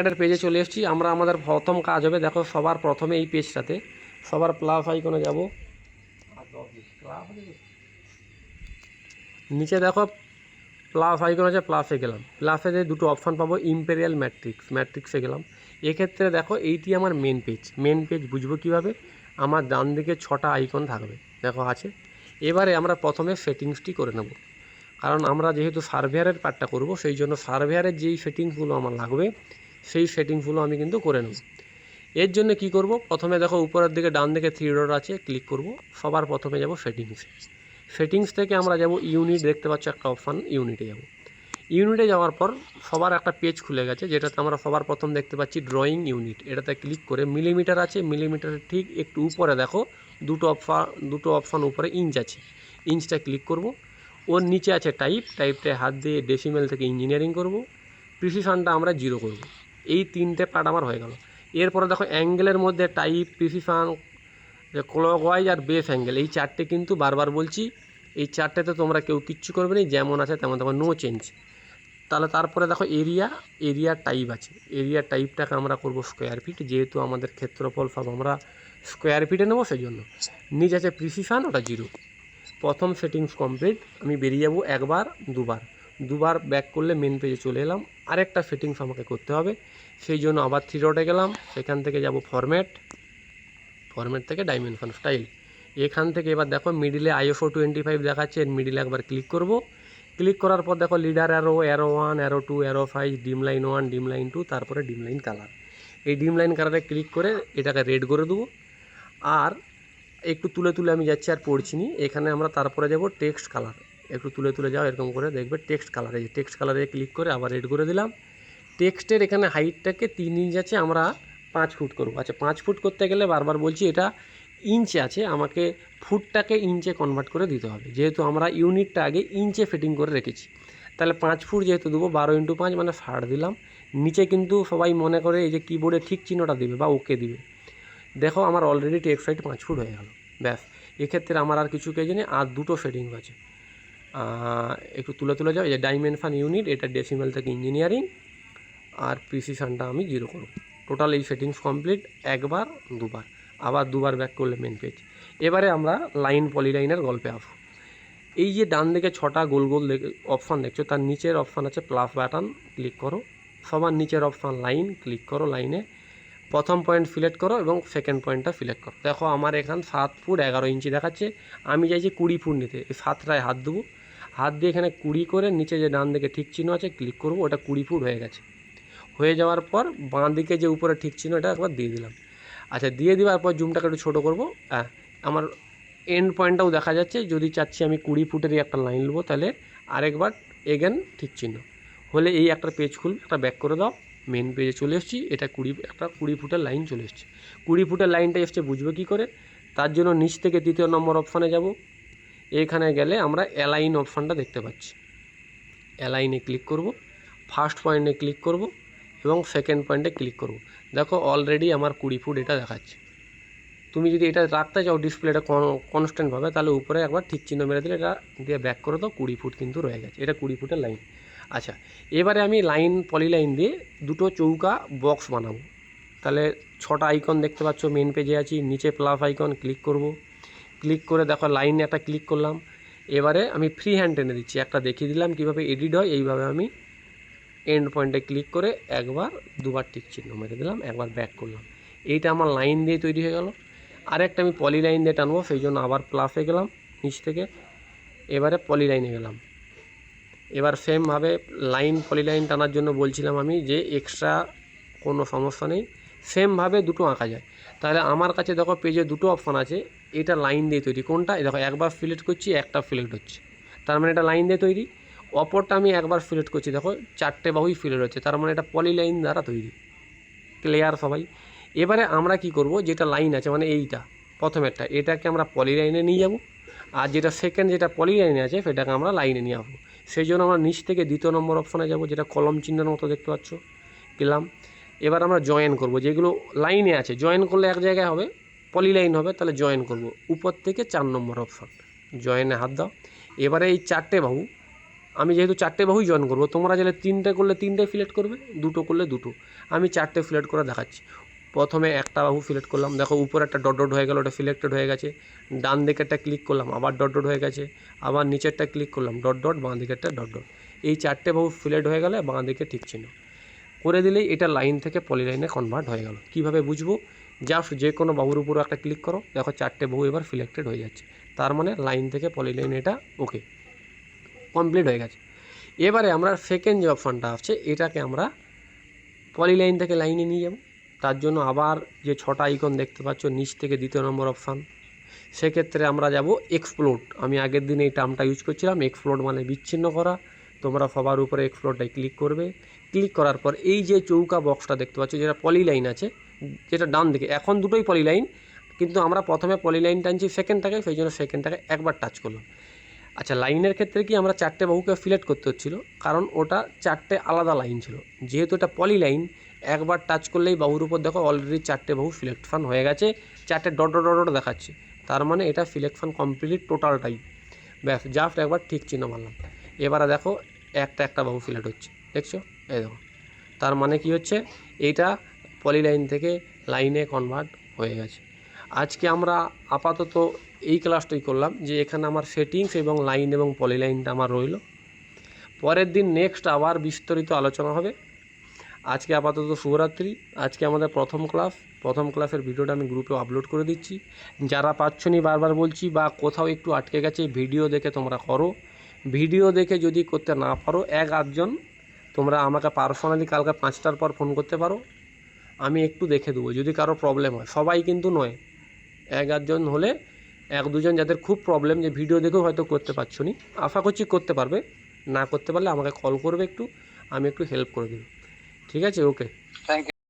এটার পেজে চলে এসেছি। আমরা আমাদের প্রথম কাজ হবে, দেখো সবার প্রথমে এই পেজটাতে সবার প্লাস আইকনে যাব। নিচে দেখো প্লাস আইকন আছে প্লাসে গেলাম। প্লাসে যে দুটো অপশান পাবো ইম্পেরিয়াল ম্যাট্রিক্স ম্যাট্রিক্সে গেলাম। এক্ষেত্রে দেখো এইটি আমার মেন পেজ মেন পেজ বুঝব কীভাবে? আমার ডান দিকে ছটা আইকন থাকবে। দেখো আছে। এবারে আমরা প্রথমে সেটিংসটি করে নেব। কারণ আমরা যেহেতু সার্ভেয়ারের পার্টটা করব, সেই জন্য সার্ভেয়ারের যেই সেটিংসগুলো আমার লাগবে সেই সেটিংসগুলো আমি কিন্তু করে নেব। এর জন্য কি করব? প্রথমে দেখো উপরের দিকে ডান দিকে থ্রি ডট আছে ক্লিক করব। সবার প্রথমে যাব সেটিংসে সেটিংস থেকে আমরা যাব ইউনিট দেখতে পাচ্ছ একটা অপশান ইউনিটে যাব। ইউনিটে যাওয়ার পর সবার একটা পেজ খুলে গেছে, যেটাতে আমরা সবার প্রথম দেখতে পাচ্ছি ড্রয়িং ইউনিট এটাতে ক্লিক করে মিলিমিটার আছে মিলিমিটারের ঠিক একটু উপরে দেখো, দুটো অপশান দুটো অপশান উপরে ইঞ্চ আছে। ইঞ্চটা ক্লিক করব। ওর নিচে আছে টাইপ টাইপটায় হাত দিয়ে ডেসিমেল থেকে ইঞ্জিনিয়ারিং করব। প্রিসিশনটা আমরা জিরো করব। এই তিনটে পার্ট আমার হয়ে গেল। এরপরে দেখো অ্যাঙ্গেলের মধ্যে টাইপ প্রিসিশন ক্লকওয়াইজ আর বেস অ্যাঙ্গেল এই চারটে কিন্তু বারবার বলছি, এই চারটেতে তোমরা কেউ কিচ্ছু করবে না যেমন আছে তেমন তেমন নো চেঞ্জ তাহলে তারপরে দেখো এরিয়া এরিয়া টাইপ আছে। এরিয়া টাইপটাকে আমরা করব স্কোয়ার ফিট যেহেতু আমাদের ক্ষেত্রফল সব আমরা স্কোয়ার ফিটে নেব সেই জন্য নিচ আছে প্রিসিশন ওটা জিরো প্রথম সেটিংস কমপ্লিট আমি বেরিয়ে যাব একবার, দুবার। দুবার ব্যাক করলে মেন পেজে চলে এলাম। আরেকটা সেটিংস আমাকে করতে হবে। সেই জন্য আবার থ্রি ডটে গেলাম। সেখান থেকে যাব ফরম্যাট ফরম্যাট থেকে ডাইমেনশন স্টাইল এখান থেকে এবার দেখো মিডিলে আইএফও টোয়েন্টি ফাইভ দেখাচ্ছে। এর মিডিলে একবার ক্লিক করব। ক্লিক করার পর দেখো leader arrow arrow one arrow two arrow five dim line one dim line two তারপরে ডিম লাইন কালার এই ডিম লাইন কালারে ক্লিক করে এটাকে রেড করে দেবো। আর একটু তুলে তুলে আমি যাচ্ছি আর পড়ছি নি। এখানে আমরা তারপরে যাব টেক্সট কালার একটু তুলে তুলে যাও, এরকম করে দেখবে টেক্সট কালার টেক্সট কালারে ক্লিক করে আবার রেড করে দিলাম। টেক্সটের এখানে হাইটটাকে তিন ইঞ্চ আছে, আমরা পাঁচ ফুট করব। আচ্ছা পাঁচ ফুট করতে গেলে বারবার বলছি, এটা ইঞ্চে আছে, আমাকে ফুটটাকে ইঞ্চে কনভার্ট করে দিতে হবে। যেহেতু আমরা ইউনিটটা আগে ইঞ্চে ফিটিং করে রেখেছি। তাহলে পাঁচ ফুট যেহেতু দেবো, বারো ইন্টু পাঁচ মানে ষাট দিলাম। নিচে কিন্তু সবাই মনে করে এই যে কিবোর্ডে ঠিক চিহ্নটা দিবে বা ওকে দিবে। দেখো, আমার অলরেডি টেক্সট হাইট পাঁচ ফুট হয়ে গেল। ব্যাস। এক্ষেত্রে আমার আর কিছু কেজি নেই আর দুটো সেটিং আছে। একটু তুলে তুলে যাও, এই যে ডাইমেনশন ইউনিট এটা ডেসিমেল থেকে ইঞ্জিনিয়ারিং আর প্রিসিশনটা আমি জিরো করব। টোটাল এই সেটিংস কমপ্লিট একবার, দুবার। আবার দুবার ব্যাক করলে মেন পেজ এবারে আমরা লাইন পলিলাইনের গল্পে আসব। এই যে ডান দিকে ছটা গোল গোল অপশান দেখছ, তার নিচের অপশান আছে প্লাস বাটন ক্লিক করো। সবার নিচের অপশান লাইন ক্লিক করো লাইনে প্রথম পয়েন্ট সিলেক্ট করো এবং সেকেন্ড পয়েন্টটা সিলেক্ট করো। দেখো আমার এখান সাত ফুট এগারো ইঞ্চি দেখাচ্ছে। আমি চাইছি কুড়ি ফুট নিতে। সাতটায় হাত দেবো। হাত দিয়ে এখানে কুড়ি করে নিচে যে ডান দিকে ঠিক চিহ্ন আছে ক্লিক করব, ওটা কুড়ি ফুট হয়ে গেছে। হয়ে যাওয়ার পর বাঁ দিকে যে উপরে ঠিক চিহ্ন, এটা একবার দিয়ে দিলাম। আচ্ছা দিয়ে দেওয়ার পর জুমটাকে একটু ছোটো করব। হ্যাঁ আমার এন্ড পয়েন্টটাও দেখা যাচ্ছে। যদি চাচ্ছি আমি কুড়ি ফুটেরই একটা লাইন নেব, তাহলে আরেকবার এগেন ঠিক চিহ্ন। হলে এই একটা পেজ খুলবে, একটা ব্যাক করে দাও। মেন পেজে চলে এসেছি। এটা কুড়ি, একটা কুড়ি ফুটের লাইন চলে এসছে। কুড়ি ফুটের লাইনটা এসছে, বুঝবে কী করে? তার জন্য নিচ থেকে দ্বিতীয় নম্বর অপশানে যাব। এখানে গেলে আমরা অ্যালাইন অপশানটা দেখতে পাচ্ছি। অ্যালাইনে ক্লিক করব ফার্স্ট পয়েন্টে ক্লিক করব এবং সেকেন্ড পয়েন্টে ক্লিক করব। দেখো অলরেডি আমার কুড়ি ফুট এটা দেখাচ্ছে। তুমি যদি এটা রাখতে চাও ডিসপ্লেটা কনস্ট্যান্টভাবে তাহলে উপরে একবার ঠিক চিহ্ন মেরে দিলে এটা দিয়ে ব্যাক করে দাও, কুড়ি ফুট কিন্তু রয়ে গেছে। এটা কুড়ি ফুটের লাইন আচ্ছা এবারে আমি লাইন পলি লাইন দিয়ে দুটো চৌকা বক্স বানাবো। তাহলে ছটা আইকন দেখতে পাচ্ছ মেন পেজে আছি, নিচে প্লাস আইকন ক্লিক করব। ক্লিক করে দেখো লাইনে একটা ক্লিক করলাম। এবারে আমি ফ্রি হ্যান্ড টেনে দিচ্ছি। একটা দেখিয়ে দিলাম কীভাবে এডিট হয়। এইভাবে আমি এন্ড পয়েন্টে ক্লিক করে একবার দুবার টিক চিহ্ন মেরে দিলাম, একবার ব্যাক করলাম। এইটা আমার লাইন দিয়ে তৈরি হয়ে গেল। আরেকটা আমি পলি লাইন দিয়ে টানবো, সেই জন্য আবার প্লাসে গেলাম নিচ থেকে। এবারে পলি লাইনে গেলাম। এবার সেমভাবে লাইন পলি লাইন টানার জন্য বলছিলাম আমি যে এক্সট্রা কোনো সমস্যা নেই। সেমভাবে দুটো আঁকা যায়। তাহলে আমার কাছে দেখো পেজে দুটো অপশান আছে। এটা লাইন দিয়ে তৈরি। কোনটা? দেখো, একবার ফিলেট করছি, একটা ফিলেট হচ্ছে। তার মানে এটা লাইন দিয়ে তৈরি। অপরটা আমি একবার ফিলেট করছি, দেখো, চারটে বাহুই ফিলেট হচ্ছে তার মানে এটা পলি লাইন দ্বারা তৈরি। ক্লিয়ার সবাই? এবারে আমরা কি করব? যেটা লাইন আছে মানে এইটা, প্রথমেরটা, এটাকে আমরা পলি লাইনে নিয়ে যাব। আর যেটা সেকেন্ড যেটা পলি লাইনে আছে, সেটাকে আমরা লাইনে নিয়ে আসব। সেই জন্য আমরা নিচ থেকে দ্বিতীয় নম্বর অপশানে যাব, যেটা কলম চিহ্নের মতো দেখতে পাচ্ছ গেলাম এবার আমরা জয়েন করব, যেগুলো লাইনে আছে। জয়েন করলে এক জায়গায় হবে। পলি লাইন হবে, তাহলে জয়েন করব। উপর থেকে চার নম্বর অপশান জয়েনে হাত দাও। এবারে এই চারটে বাহু, আমি যেহেতু চারটে বাহুই জয়েন করব, তোমরা গেলে তিনটে করলে তিনটে ফিলেট করবে, দুটো করলে দুটো। আমি চারটে ফিলেট করে দেখাচ্ছি। প্রথমে একটা বাহু সিলেক্ট করলাম। দেখো, উপরে একটা ডট ডট হয়ে গেল, ওটা সিলেক্টেড হয়ে গেছে। ডান দিকেরটা ক্লিক করলাম, আবার ডট ডট হয়ে গেছে। আবার নিচেরটা ক্লিক করলাম ডট ডট বাঁ দিকেরটা ডট ডট এই চারটে বাহু সিলেক্ট হয়ে গেলে বাঁ দিকে ঠিক চিহ্ন। করে দিলেই এটা লাইন থেকে পলিলাইনে কনভার্ট হয়ে গেল। কীভাবে বুঝব? জাস্ট যে কোনো বাহুর উপর একটা ক্লিক করো, দেখো চারটে বাহু এবার সিলেক্টেড হয়ে যাচ্ছে। তার মানে লাইন থেকে পলিলাইন এটা ওকে কমপ্লিট হয়ে গেছে। এবারে আমরা সেকেন্ড যে অপশানটা আছে এটাকে আমরা পলিলাইন থেকে লাইনে নিয়ে যাব। তার জন্য আবার যে ছটা আইকন দেখতে পাচ্ছ, নিচ থেকে দ্বিতীয় নম্বর অপশান সেক্ষেত্রে আমরা যাব এক্সপ্লোড আমি আগের দিন এই টার্মটা ইউজ করছিলাম এক্সপ্লোড মানে বিচ্ছিন্ন করা। তোমরা সবার উপরে এক্সপ্লোডটাই ক্লিক করবে। ক্লিক করার পর এই যে চৌকা বক্সটা দেখতে পাচ্ছ, যেটা পলিলাইন আছে যেটা ডান দিকে। এখন দুটোই পলিলাইন কিন্তু আমরা প্রথমে পলিলাইন টানছি সেকেন্ডটাকে সেই জন্য সেকেন্ডটাকে একবার টাচ করলাম। আচ্ছা লাইনের ক্ষেত্রে কি আমরা চারটে বাহুকে ফিলেট করতে হচ্ছিল? কারণ ওটা চারটে আলাদা লাইন ছিল। যেহেতু এটা পলি লাইন একবার টাচ করলেই বাহুর উপর দেখো অলরেডি চারটে বাহু সিলেকশন হয়ে গেছে, চারটে ডট ডট ডট দেখাচ্ছে। তার মানে এটা সিলেকশন কমপ্লিট টোটালটাই ব্যাস জাস্ট একবার ঠিক চিহ্ন মারলাম। এবারে দেখো একটা একটা বাহু সিলেক্ট হচ্ছে। দেখছ? এই দেখো। তার মানে কি হচ্ছে? এইটা পলি লাইন থেকে লাইনে কনভার্ট হয়ে গেছে। আজকে আমরা আপাতত এই ক্লাসটাই করলাম যে এখানে আমার সেটিংস এবং লাইন এবং পলি লাইনটা আমার রইল। পরের দিন নেক্সট আবার বিস্তারিত আলোচনা হবে। আজকে আপাতত শুভরাত্রি। আজকে আমাদের প্রথম ক্লাস প্রথম ক্লাসের ভিডিওটা আমি গ্রুপে আপলোড করে দিচ্ছি। যারা পাচ্ছ নি বারবার বলছি বা কোথাও একটু আটকে গেছে ভিডিও দেখে তোমরা করো। ভিডিও দেখে যদি করতে না পারো, এক আধজন তোমরা আমাকে পার্সোনালি কালকে পাঁচটার পর ফোন করতে পারো। আমি একটু দেখে দেবো, যদি কারও প্রবলেম হয়। সবাই কিন্তু নয়। এক আধজন হলে এক দুজন যাদের খুব প্রবলেম যে ভিডিও দেখেও হয়তো করতে পারছ নি। আশা করছি করতে পারবে। না করতে পারলে আমাকে কল করবে একটু, আমি একটু হেল্প করে দেবো। ঠিক আছে? Okay thank you